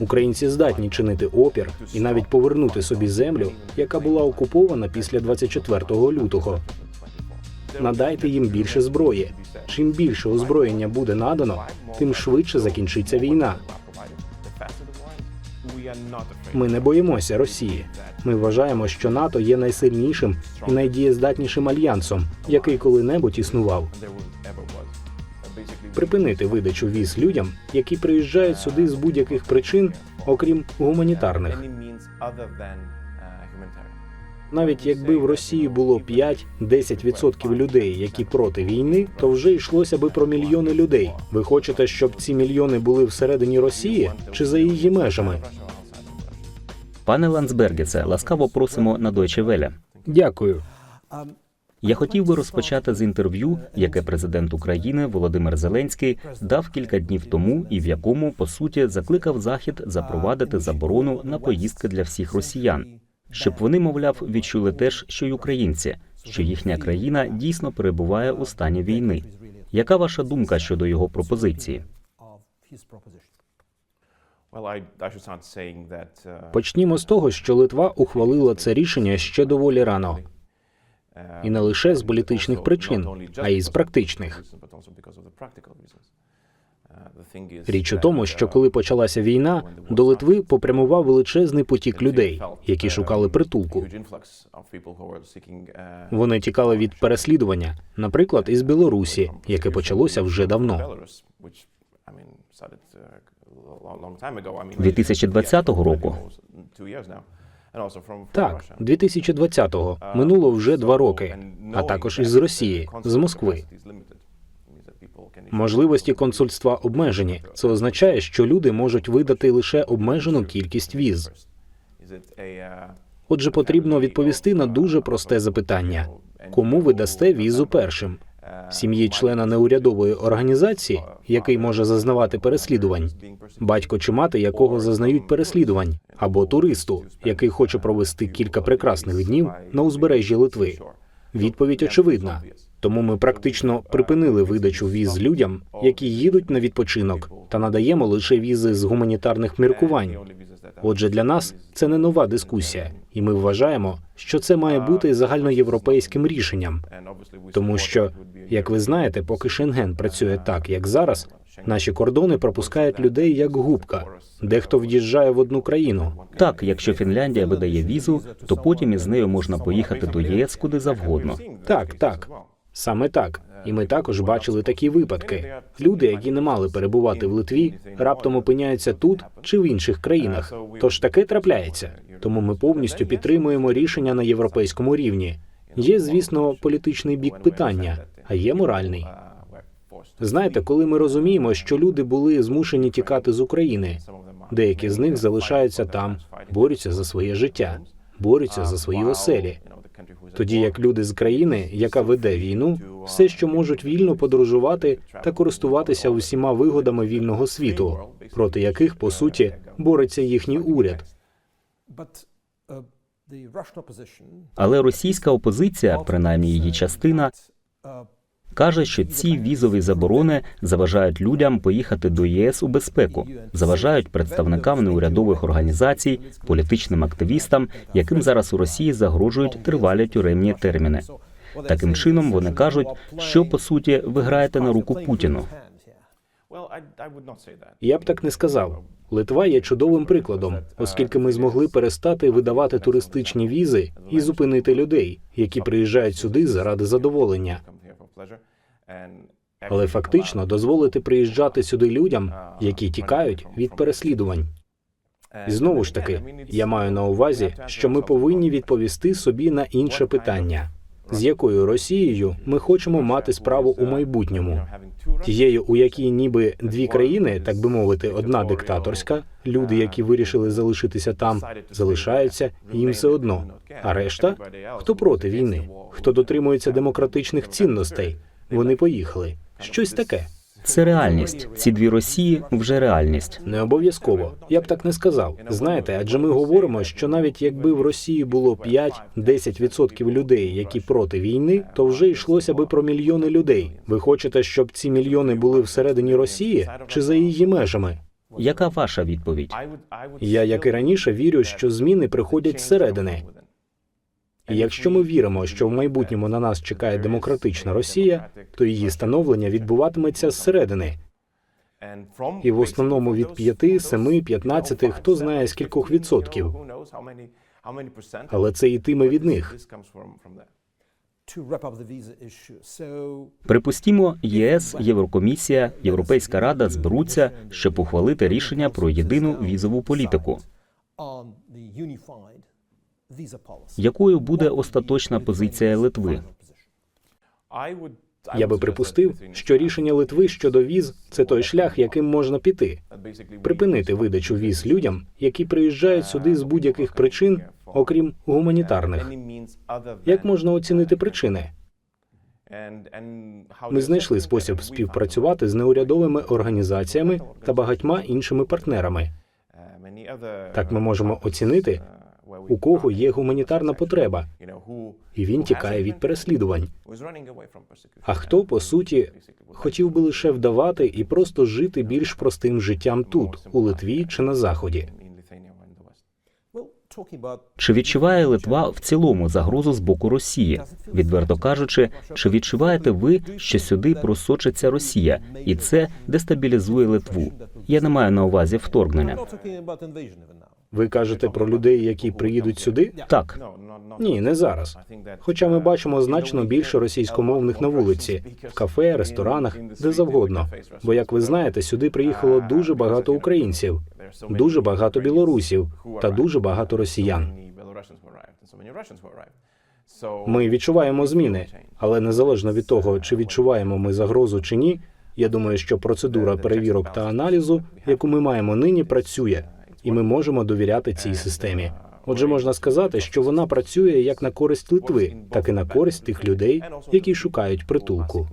Українці здатні чинити опір і навіть повернути собі землю, яка була окупована після 24 лютого. Надайте їм більше зброї. Чим більше озброєння буде надано, тим швидше закінчиться війна. Ми не боїмося Росії. Ми вважаємо, що НАТО є найсильнішим і найдієздатнішим альянсом, який коли-небудь існував. Припинити видачу віз людям, які приїжджають сюди з будь-яких причин, окрім гуманітарних. Навіть якби в Росії було 5-10% людей, які проти війни, то вже йшлося би про мільйони людей. Ви хочете, щоб ці мільйони були всередині Росії чи за її межами? Пане Ландсбергеце, ласкаво просимо на Deutsche Welle. Дякую. Я хотів би розпочати з інтерв'ю, яке президент України Володимир Зеленський дав кілька днів тому, і в якому по суті закликав Захід запровадити заборону на поїздки для всіх росіян, щоб вони, мовляв, відчули теж, що й українці, що їхня країна дійсно перебуває у стані війни. Яка ваша думка щодо його пропозиції? Почнімо з того, що Литва ухвалила це рішення ще доволі рано, і не лише з політичних причин, а й з практичних. Річ у тому, що коли почалася війна, до Литви попрямував величезний потік людей, які шукали притулку. Вони тікали від переслідування, наприклад, із Білорусі, яке почалося вже давно. 2020 року. Так, 2020-го минуло вже два роки, а також із Росії, з Москви. Можливості консульства обмежені. Це означає, що люди можуть видати лише обмежену кількість віз. Отже, потрібно відповісти на дуже просте запитання: кому ви дасте візу першим? Сім'ї члена неурядової організації, який може зазнавати переслідувань, батько чи мати, якого зазнають переслідувань, або туристу, який хоче провести кілька прекрасних днів на узбережжі Литви. Відповідь очевидна. Тому ми практично припинили видачу віз людям, які їдуть на відпочинок, та надаємо лише візи з гуманітарних міркувань. Отже, для нас це не нова дискусія, і ми вважаємо, що це має бути загальноєвропейським рішенням. Тому що, як ви знаєте, поки Шенген працює так, як зараз, наші кордони пропускають людей як губка. Дехто в'їжджає в одну країну. Так, якщо Фінляндія видає візу, то потім із нею можна поїхати до ЄС куди завгодно. Так, так. Саме так. І ми також бачили такі випадки. Люди, які не мали перебувати в Литві, раптом опиняються тут чи в інших країнах. Тож таке трапляється. Тому ми повністю підтримуємо рішення на європейському рівні. Є, звісно, політичний бік питання, а є моральний. Знаєте, коли ми розуміємо, що люди були змушені тікати з України, деякі з них залишаються там, борються за своє життя, борються за свої оселі. Тоді як люди з країни, яка веде війну, все, що можуть вільно подорожувати та користуватися усіма вигодами вільного світу, проти яких по суті бореться їхній уряд. Але російська опозиція, принаймні її частина, каже, що ці візові заборони заважають людям поїхати до ЄС у безпеку, заважають представникам неурядових організацій, політичним активістам, яким зараз у Росії загрожують тривалі тюремні терміни. Таким чином вони кажуть, що по суті ви граєте на руку Путіну. Я б так не сказав. Литва є чудовим прикладом, оскільки ми змогли перестати видавати туристичні візи і зупинити людей, які приїжджають сюди заради задоволення. Але фактично дозволити приїжджати сюди людям, які тікають від переслідувань. І знову ж таки, я маю на увазі, що ми повинні відповісти собі на інше питання: з якою Росією ми хочемо мати справу у майбутньому, тією, у якій ніби дві країни, так би мовити, одна диктаторська, люди, які вирішили залишитися там, залишаються їм все одно. А решта? Хто проти війни, хто дотримується демократичних цінностей, вони поїхали. Щось таке. Це реальність. Ці дві Росії вже реальність. Не обов'язково. Я б так не сказав. Знаєте, адже ми говоримо, що навіть якби в Росії було 5-10% людей, які проти війни, то вже йшлося би про мільйони людей. Ви хочете, щоб ці мільйони були всередині Росії чи за її межами? Яка ваша відповідь? Я, як і раніше, вірю, що зміни приходять зсередини. І якщо ми віримо, що в майбутньому на нас чекає демократична Росія, то її становлення відбуватиметься зсередини. І в основному від 5, 7, 15, хто знає скількох відсотків. Але це йтиме від них. Припустімо, ЄС, Єврокомісія, Європейська рада зберуться, щоб ухвалити рішення про єдину візову політику. Якою буде остаточна позиція Литви? Я би припустив, що рішення Литви щодо віз це той шлях, яким можна піти. Припинити видачу віз людям, які приїжджають сюди з будь-яких причин, окрім гуманітарних. Як можна оцінити причини? Ми знайшли спосіб співпрацювати з неурядовими організаціями та багатьма іншими партнерами. Так ми можемо оцінити, у кого є гуманітарна потреба, і він тікає від переслідувань. А хто, по суті, хотів би лише вдавати і просто жити більш простим життям тут, у Литві чи на заході. Чи відчуває Литва в цілому загрозу з боку Росії? Відверто кажучи, чи відчуваєте ви, що сюди просочиться Росія, і це дестабілізує Литву? Я не маю на увазі вторгнення. Ви кажете про людей, які приїдуть сюди? Так, Ні, не зараз. Хоча ми бачимо значно більше російськомовних на вулиці, в кафе, ресторанах, де завгодно. Бо, як ви знаєте, сюди приїхало дуже багато українців, дуже багато білорусів та дуже багато росіян. Ми відчуваємо зміни, але незалежно від того, чи відчуваємо ми загрозу чи ні, я думаю, що процедура перевірок та аналізу, яку ми маємо нині, працює, і ми можемо довіряти цій системі. Отже, можна сказати, що вона працює як на користь Литви, так і на користь тих людей, які шукають притулку.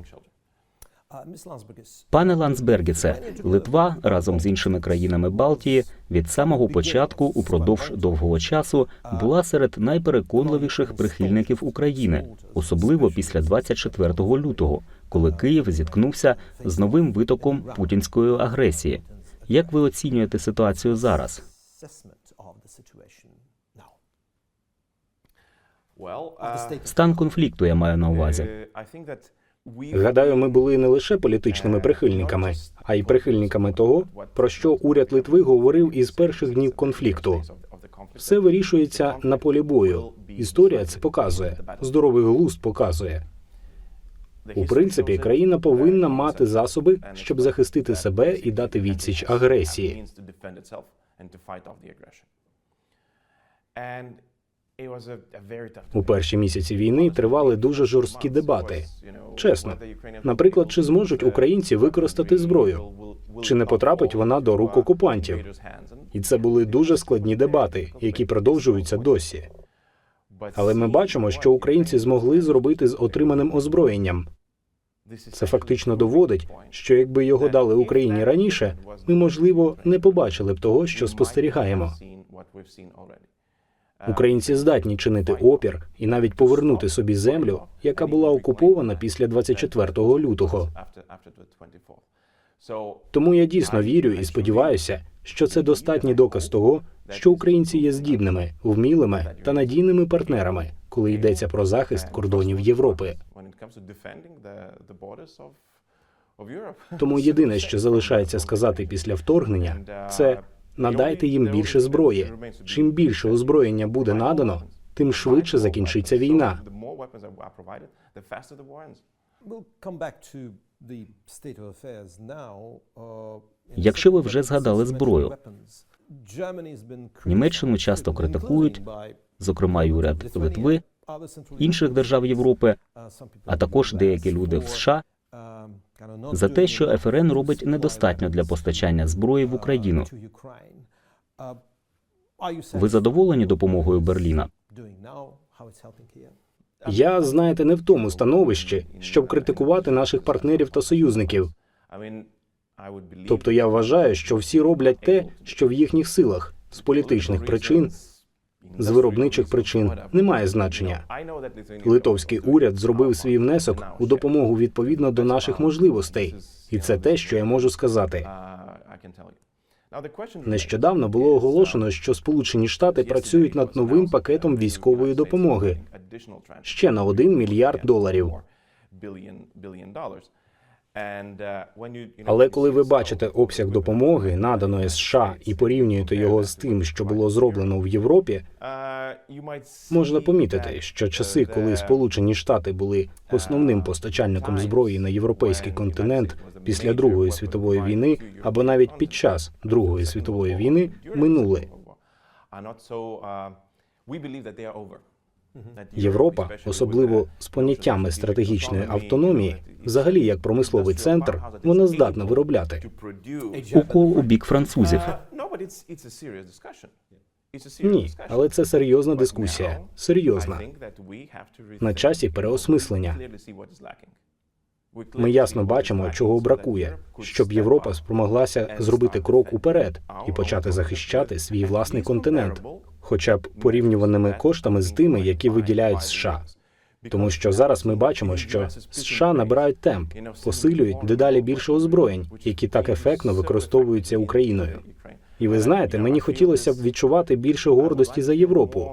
Пане Ландсбергіце, Литва разом з іншими країнами Балтії від самого початку, упродовж довгого часу, була серед найпереконливіших прихильників України, особливо після 24 лютого, коли Київ зіткнувся з новим витоком путінської агресії. Як ви оцінюєте ситуацію зараз? uh, Стан конфлікту я маю на увазі. Гадаю, ми були не лише політичними прихильниками, а й прихильниками того, про що уряд Литви говорив із перших днів конфлікту. Все вирішується на полі бою. Історія це показує. Здоровий глузд показує. У принципі, країна повинна мати засоби, щоб захистити себе і дати відсіч агресії. У перші місяці війни тривали дуже жорсткі дебати. Чесно, наприклад, чи зможуть українці використати зброю, чи не потрапить вона до рук окупантів? І це були дуже складні дебати, які продовжуються досі. Але ми бачимо, що українці змогли зробити з отриманим озброєнням. Це фактично доводить, що якби його дали Україні раніше, ми можливо не побачили б того, що спостерігаємо. Українці здатні чинити опір і навіть повернути собі землю, яка була окупована після 24 лютого. Тому я дійсно вірю і сподіваюся, що це достатній доказ того, що українці є здібними, вмілими та надійними партнерами, коли йдеться про захист кордонів Європи. Тому єдине, що залишається сказати після вторгнення, це надайте їм більше зброї. Чим більше озброєння буде надано, тим швидше закінчиться війна. Uh, Якщо ви вже згадали зброю, Німеччину часто критикують, зокрема й уряд Литви, інших держав Європи, а також деякі люди в США за те, що ФРН робить недостатньо для постачання зброї в Україну. Ви задоволені допомогою Берліна? Я, знаєте, не в тому становищі, щоб критикувати наших партнерів та союзників. Тобто я вважаю, що всі роблять те, що в їхніх силах з політичних причин, з виробничих причин немає значення. Литовський уряд зробив свій внесок у допомогу відповідно до наших можливостей, і це те, що я можу сказати. Нещодавно було оголошено, що Сполучені Штати працюють над новим пакетом військової допомоги ще на 1 мільярд доларів. Але коли ви бачите обсяг допомоги, наданої США, і порівнюєте його з тим, що було зроблено в Європі, можна помітити, що часи, коли Сполучені Штати були основним постачальником зброї на європейський континент після Другої світової війни, або навіть під час Другої світової війни, минули. Європа, особливо з поняттями стратегічної автономії, взагалі як промисловий центр, вона здатна виробляти. Укол у бік французів. Ні, але це серйозна дискусія. Серйозна. На часі переосмислення. Ми ясно бачимо, чого бракує, щоб Європа спромоглася зробити крок уперед і почати захищати свій власний континент, хоча б порівнюваними коштами з тими, які виділяють США. Тому що зараз ми бачимо, що США набирають темп, посилюють дедалі більше озброєнь, які так ефектно використовуються Україною. І ви знаєте, мені хотілося б відчувати більше гордості за Європу,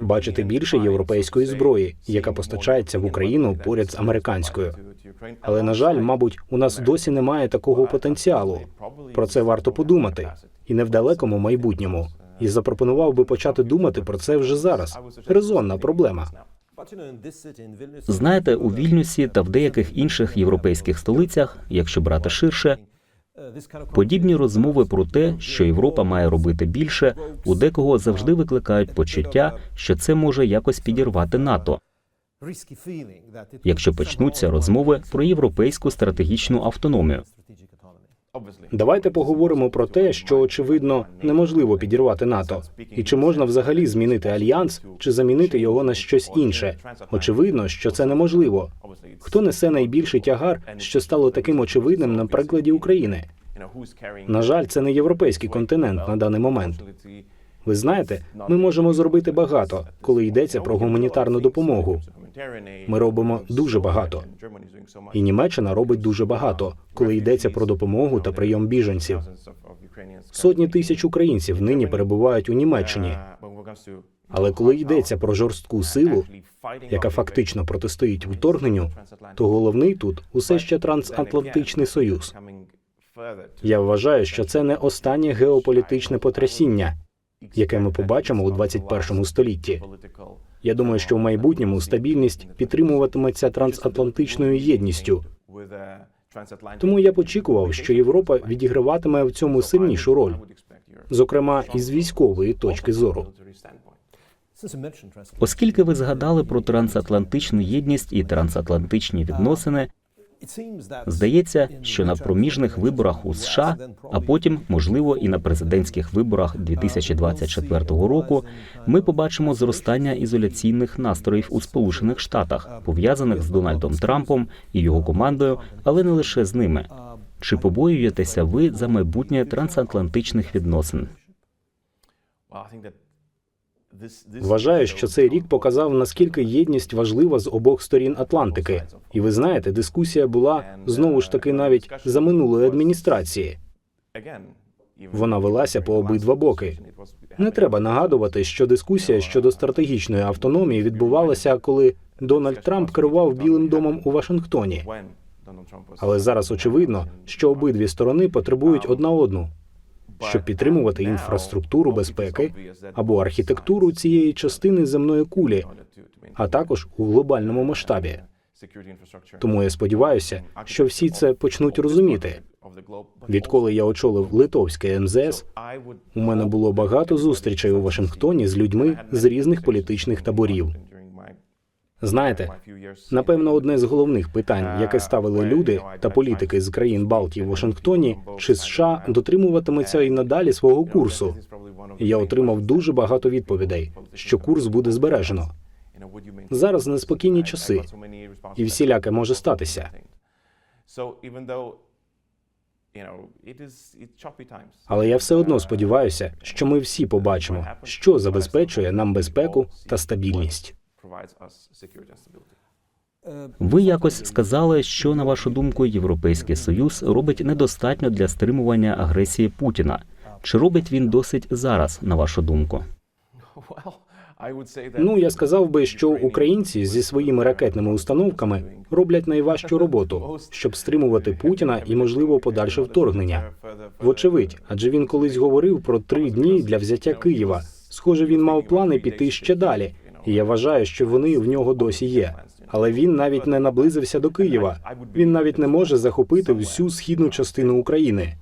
бачити більше європейської зброї, яка постачається в Україну поряд з американською. Але на жаль, мабуть, у нас досі немає такого потенціалу. Про це варто подумати, і не в далекому майбутньому. І запропонував би почати думати про це вже зараз. Резонна проблема. Знаєте, у Вільнюсі та в деяких інших європейських столицях, якщо брати ширше, подібні розмови про те, що Європа має робити більше, у декого завжди викликають почуття, що це може якось підірвати НАТО, якщо почнуться розмови про європейську стратегічну автономію. Давайте поговоримо про те, що очевидно неможливо підірвати НАТО, і чи можна взагалі змінити альянс, чи замінити його на щось інше. Очевидно, що це неможливо. Хто несе найбільший тягар, що стало таким очевидним на прикладі України? На жаль, це не європейський континент на даний момент. Ви знаєте, ми можемо зробити багато, коли йдеться про гуманітарну допомогу. Ми робимо дуже багато. І Німеччина робить дуже багато, коли йдеться про допомогу та прийом біженців. Сотні тисяч українців нині перебувають у Німеччині. Але коли йдеться про жорстку силу, яка фактично протистоїть вторгненню, то головний тут усе ще трансатлантичний союз. Я вважаю, що це не останнє геополітичне потрясіння, яке ми побачимо у 21 столітті. Я думаю, що в майбутньому стабільність підтримуватиметься трансатлантичною єдністю. Тому я б очікував, що Європа відіграватиме в цьому сильнішу роль, зокрема із військової точки зору. Оскільки ви згадали про трансатлантичну єдність і трансатлантичні відносини, здається, що на проміжних виборах у США, а потім, можливо, і на президентських виборах 2024 року, ми побачимо зростання ізоляційних настроїв у Сполучених Штатах, пов'язаних з Дональдом Трампом і його командою, але не лише з ними. Чи побоюєтеся ви за майбутнє трансатлантичних відносин? Вважаю, що цей рік показав, наскільки єдність важлива з обох сторін Атлантики. І ви знаєте, дискусія була знову ж таки навіть за минулої адміністрації. Вона велася по обидва боки. Не треба нагадувати, що дискусія щодо стратегічної автономії відбувалася, коли Дональд Трамп керував Білим домом у Вашингтоні. Але зараз очевидно, що обидві сторони потребують одна одну, щоб підтримувати інфраструктуру безпеки або архітектуру цієї частини земної кулі, а також у глобальному масштабі. Тому я сподіваюся, що всі це почнуть розуміти. Відколи я очолив литовське МЗС, у мене було багато зустрічей у Вашингтоні з людьми з різних політичних таборів. Знаєте, напевно, одне з головних питань, яке ставили люди та політики з країн Балтії в Вашингтоні, чи США дотримуватиметься і надалі свого курсу. Я отримав дуже багато відповідей, що курс буде збережено. Зараз неспокійні часи, і всіляке може статися. Але я все одно сподіваюся, що ми всі побачимо, що забезпечує нам безпеку та стабільність. Ви якось сказали, що на вашу думку Європейський Союз робить недостатньо для стримування агресії Путіна. Чи робить він досить зараз, на вашу думку? Ну я сказав би, що українці зі своїми ракетними установками роблять найважчу роботу, щоб стримувати Путіна і можливо подальше вторгнення. Вочевидь, адже він колись говорив про три дні для взяття Києва. Схоже, він мав плани піти ще далі, і я вважаю, що вони в нього досі є. Але він навіть не наблизився до Києва. Він навіть не може захопити всю східну частину України.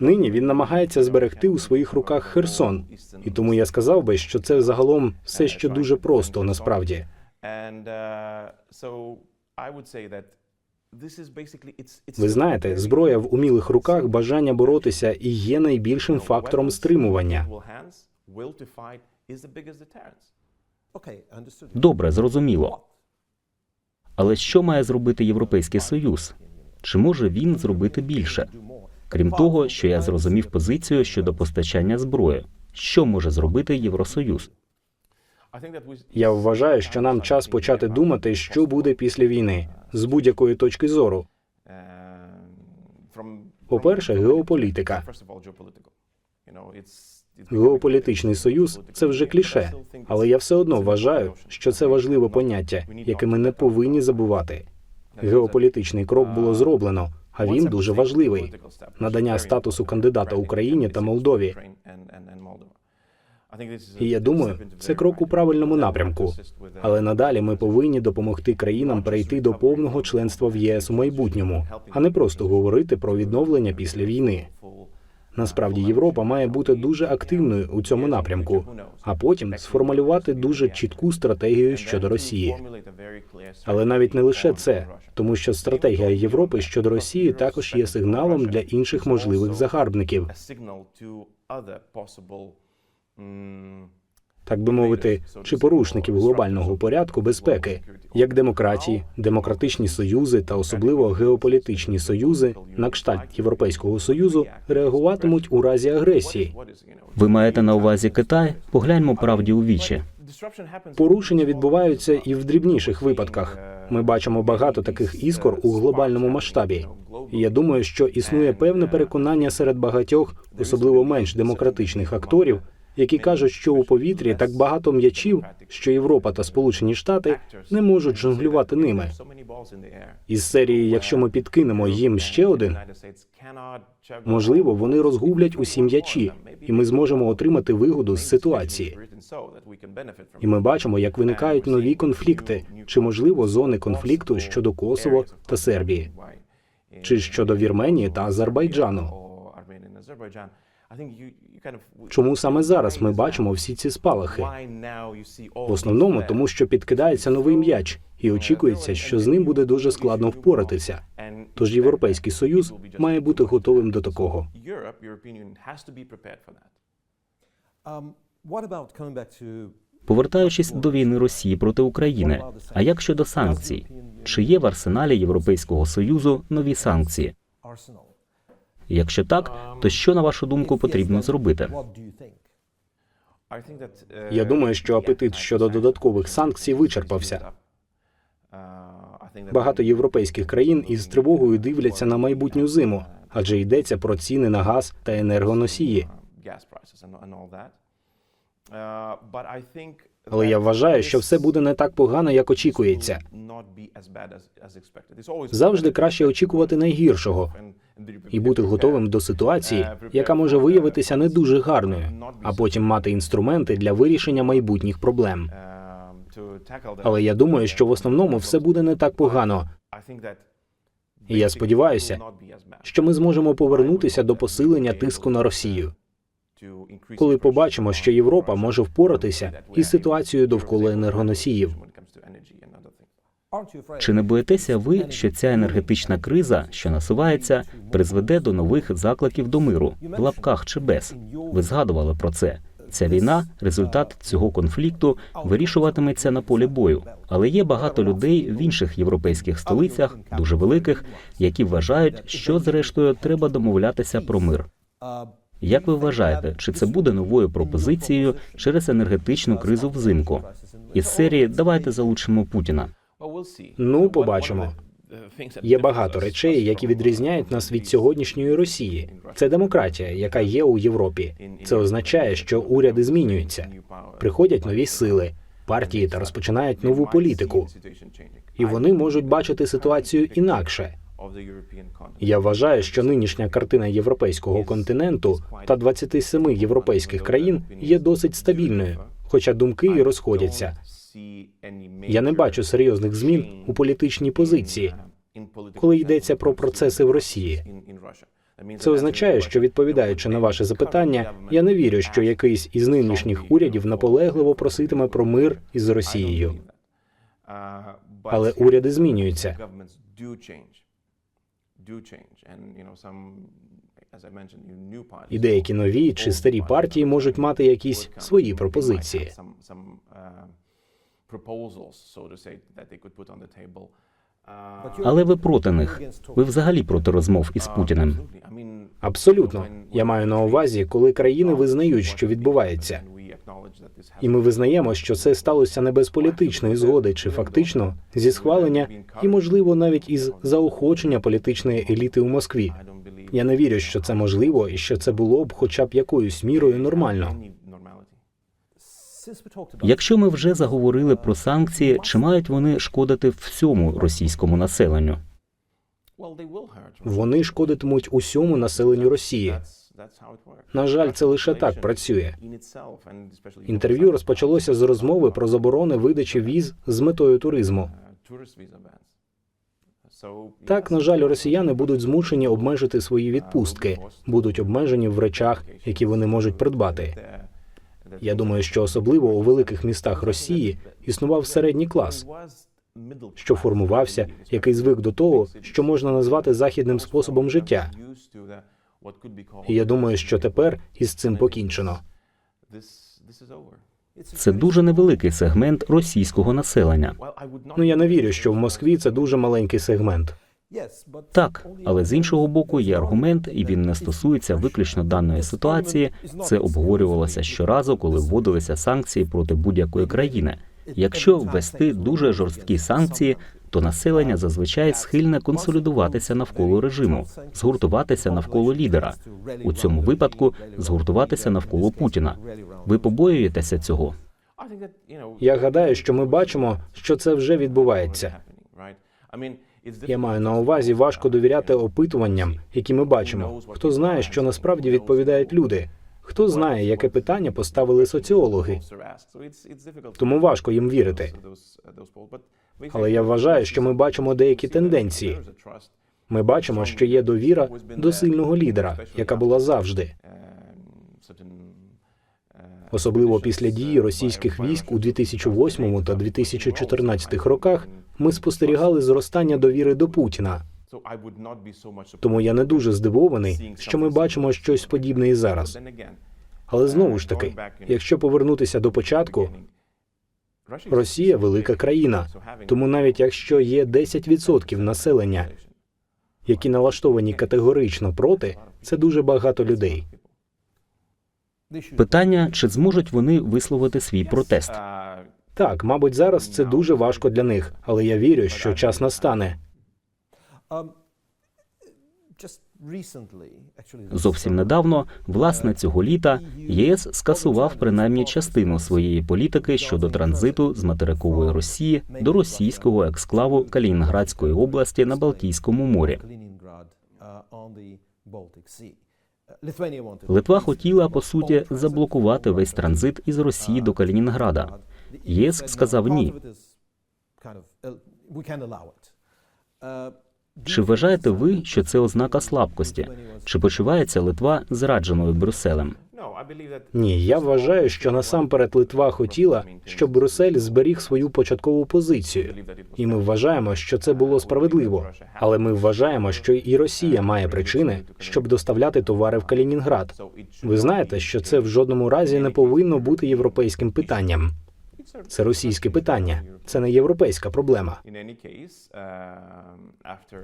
Нині він намагається зберегти у своїх руках Херсон, і тому я сказав би, що це загалом все ще дуже просто насправді. Ви знаєте, зброя в умілих руках, бажання боротися і є найбільшим фактором стримування. Добре, зрозуміло. Але що має зробити Європейський Союз? Чи може він зробити більше? Крім того, що я зрозумів позицію щодо постачання зброї. Що може зробити Євросоюз? Я вважаю, що нам час почати думати, що буде після війни з будь-якої точки зору. По-перше, геополітика. Геополітичний союз це вже кліше, але я все одно вважаю, що це важливе поняття, яке ми не повинні забувати. Геополітичний крок було зроблено, а він дуже важливий. Надання статусу кандидата Україні та Молдові. І я думаю, це крок у правильному напрямку. Але надалі ми повинні допомогти країнам перейти до повного членства в ЄС у майбутньому, а не просто говорити про відновлення після війни. Насправді Європа має бути дуже активною у цьому напрямку, а потім сформулювати дуже чітку стратегію щодо Росії. Але навіть не лише це, тому що стратегія Європи щодо Росії також є сигналом для інших можливих загарбників, так би мовити, чи порушників глобального порядку безпеки, як демократії, демократичні союзи та особливо геополітичні союзи, на кшталт Європейського союзу, реагуватимуть у разі агресії. Ви маєте на увазі Китай? Погляньмо правді у вічі. Порушення відбуваються і в дрібніших випадках. Ми бачимо багато таких іскор у глобальному масштабі. І я думаю, що існує певне переконання серед багатьох, особливо менш демократичних акторів, які кажуть, що у повітрі так багато м'ячів, що Європа та Сполучені Штати не можуть жонглювати ними. Із серії, якщо ми підкинемо їм ще один, можливо, вони розгублять усі м'ячі, і ми зможемо отримати вигоду з ситуації. І ми бачимо, як виникають нові конфлікти, чи можливо зони конфлікту щодо Косово та Сербії, чи щодо Вірменії та Азербайджану. Чому саме зараз ми бачимо всі ці спалахи? В основному тому, що підкидається новий м'яч, і очікується, що з ним буде дуже складно впоратися. Тож Європейський Союз має бути готовим до такого. Um, Повертаючись до війни Росії проти України, а як щодо санкцій? Чи є в арсеналі Європейського союзу нові санкції? Якщо так, то що на вашу думку потрібно зробити? Я думаю, що апетит щодо додаткових санкцій вичерпався. Багато європейських країн із тривогою дивляться на майбутню зиму, адже йдеться про ціни на газ та енергоносії. Але я вважаю, що все буде не так погано, як очікується. Завжди краще очікувати найгіршого і бути готовим до ситуації, яка може виявитися не дуже гарною, а потім мати інструменти для вирішення майбутніх проблем. Але я думаю, що в основному все буде не так погано. І я сподіваюся, що ми зможемо повернутися до посилення тиску на Росію, коли побачимо, що Європа може впоратися із ситуацією довкола енергоносіїв. Чи не боїтеся ви, що ця енергетична криза, що насувається, призведе до нових закликів до миру в лапках чи без? Ви згадували про це. Ця війна, результат цього конфлікту, вирішуватиметься на полі бою. Але є багато людей в інших європейських столицях, дуже великих, які вважають, що зрештою треба домовлятися про мир. Як ви вважаєте, чи це буде новою пропозицією через енергетичну кризу взимку? Із серії давайте залучимо Путіна. Ну, побачимо. Є багато речей, які відрізняють нас від сьогоднішньої Росії. Це демократія, яка є у Європі. Це означає, що уряди змінюються, приходять нові сили, партії та розпочинають нову політику, і вони можуть бачити ситуацію інакше. Я вважаю, що нинішня картина європейського континенту та 27 європейських країн є досить стабільною, хоча думки і розходяться. Я не бачу серйозних змін у політичній позиції, коли йдеться про процеси в Росії. Це означає, що відповідаючи на ваше запитання, я не вірю, що якийсь із нинішніх урядів наполегливо проситиме про мир із Росією. Але уряди змінюються. І деякі нові чи старі партії можуть мати якісь свої пропозиції. Але ви проти них. Ви взагалі проти розмов із Путіним. Абсолютно, я маю на увазі, коли країни визнають, що відбувається, і ми визнаємо, що це сталося не без політичної згоди, чи фактично зі схвалення, і можливо навіть із заохочення політичної еліти у Москві. Я не вірю, що це можливо, і що це було б хоча б якоюсь мірою нормально. Якщо ми вже заговорили про санкції, чи мають вони шкодити всьому російському населенню? Вони шкодитимуть усьому населенню Росії. На жаль, це лише так працює. Інтерв'ю розпочалося з розмови про заборони видачі віз з метою туризму. Так, на жаль, росіяни будуть змушені обмежити свої відпустки, будуть обмежені в речах, які вони можуть придбати. Я думаю, що особливо у великих містах Росії існував середній клас, що формувався, який звик до того, що можна назвати західним способом життя. І я думаю, що тепер із цим покінчено. Це дуже невеликий сегмент російського населення. Ну я не вірю, що в Москві це дуже маленький сегмент. Так, але з іншого боку є аргумент, і він не стосується виключно даної ситуації. Це обговорювалося щоразу, коли вводилися санкції проти будь-якої країни. Якщо ввести дуже жорсткі санкції, то населення зазвичай схильне консолідуватися навколо режиму, згуртуватися навколо лідера. У цьому випадку згуртуватися навколо Путіна. Ви побоюєтеся цього? Я гадаю, що ми бачимо, що це вже відбувається. Я маю на увазі важко довіряти опитуванням, які ми бачимо. Хто знає, що насправді відповідають люди? Хто знає, яке питання поставили соціологи? Тому важко їм вірити. Але я вважаю, що ми бачимо деякі тенденції. Ми бачимо, що є довіра до сильного лідера, яка була завжди, особливо після дії російських військ у 2008 та 2014 роках. Ми спостерігали зростання довіри до Путіна. Тому я не дуже здивований, що ми бачимо щось подібне і зараз. Але знову ж таки, якщо повернутися до початку, Росія велика країна. Тому навіть якщо є 10% населення, які налаштовані категорично проти, це дуже багато людей. Питання, чи зможуть вони висловити свій протест? Так, мабуть, зараз це дуже важко для них, але я вірю, що час настане. Зовсім недавно, власне, цього літа ЄС скасував принаймні частину своєї політики щодо транзиту з материкової Росії до російського ексклаву Калінінградської області на Балтійському морі. Литва хотіла по суті заблокувати весь транзит із Росії до Калінінграда. ЄС сказав ні. Чи вважаєте ви, що це ознака слабкості? Чи почувається Литва зрадженою Брюсселем? Ні, я вважаю, що насамперед Литва хотіла, щоб Брюссель зберіг свою початкову позицію, і ми вважаємо, що це було справедливо. Але ми вважаємо, що і Росія має причини, щоб доставляти товари в Калінінград. Ви знаєте, що це в жодному разі не повинно бути європейським питанням. Це російське питання, це не європейська проблема.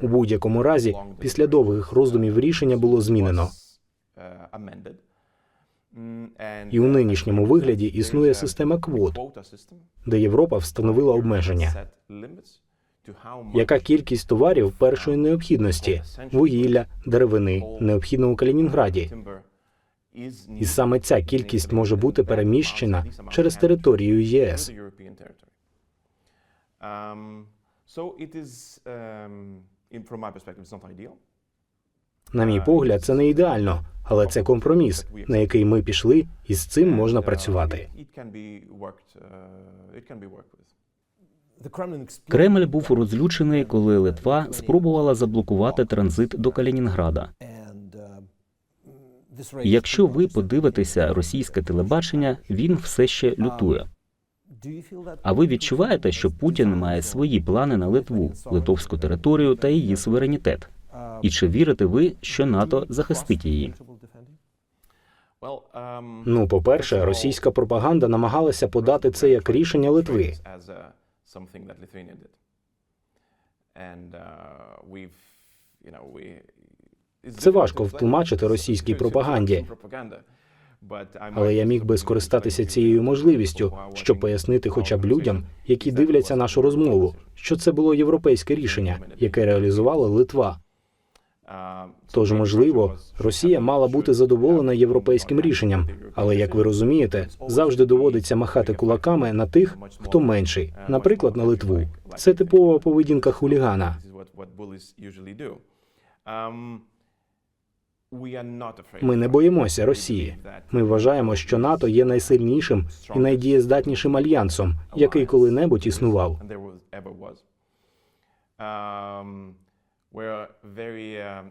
У будь-якому разі, після довгих роздумів рішення було змінено. І у нинішньому вигляді існує система квот, де Європа встановила обмеження. Яка кількість товарів першої необхідності вугілля, деревини необхідно у Калінінграді? І саме ця кількість може бути переміщена через територію ЄС. На мій погляд, це не ідеально, але це компроміс, на який ми пішли, і з цим можна працювати. The Кремль був розлючений, коли Литва спробувала заблокувати транзит до Калінінграда. uh, Якщо ви подивитеся російське телебачення, він все ще лютує. А ви відчуваєте, що Путін має свої плани на Литву, литовську територію та її суверенітет? І чи вірите ви, що НАТО захистить її? Ну, по-перше, російська пропаганда намагалася подати це як рішення Литви. Це важко втлумачити російській пропаганді. Але я міг би скористатися цією можливістю, щоб пояснити хоча б людям, які дивляться нашу розмову, що це було європейське рішення, яке реалізувала Литва. Тож, можливо, Росія мала бути задоволена європейським рішенням, але як ви розумієте, завжди доводиться махати кулаками на тих, хто менший, наприклад, на Литву. Це типова поведінка хулігана. Ми не боїмося Росії. Ми вважаємо, що НАТО є найсильнішим і найдієздатнішим альянсом, який коли-небудь існував.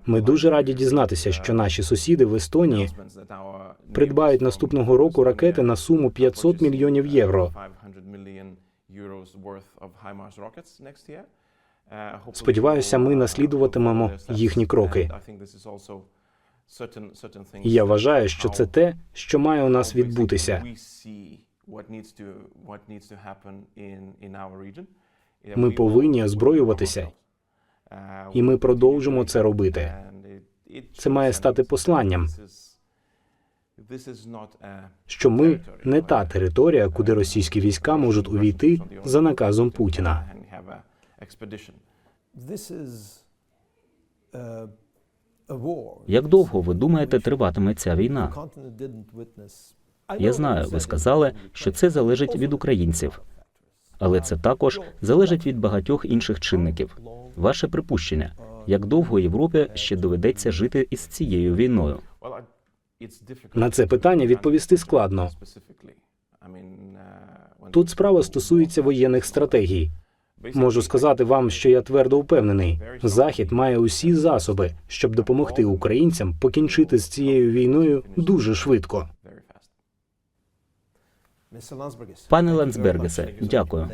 Ми дуже раді дізнатися, що наші сусіди в Естонії придбають наступного року ракети на суму 500 мільйонів євро. Сподіваюся, ми наслідуватимемо їхні кроки. І я вважаю, що це те, що має у нас відбутися. Ми повинні озброюватися, і ми продовжимо це робити. Це має стати посланням, що ми не та територія, куди російські війська можуть увійти за наказом Путіна. Як довго ви думаєте триватиме ця війна? Я знаю, ви сказали, що це залежить від українців, але це також залежить від багатьох інших чинників. Ваше припущення, як довго Європі ще доведеться жити із цією війною? На це питання відповісти складно. Тут справа стосується воєнних стратегій. Можу сказати вам, що я твердо впевнений, Захід має усі засоби, щоб допомогти українцям покінчити з цією війною дуже швидко. Пане much. дякую.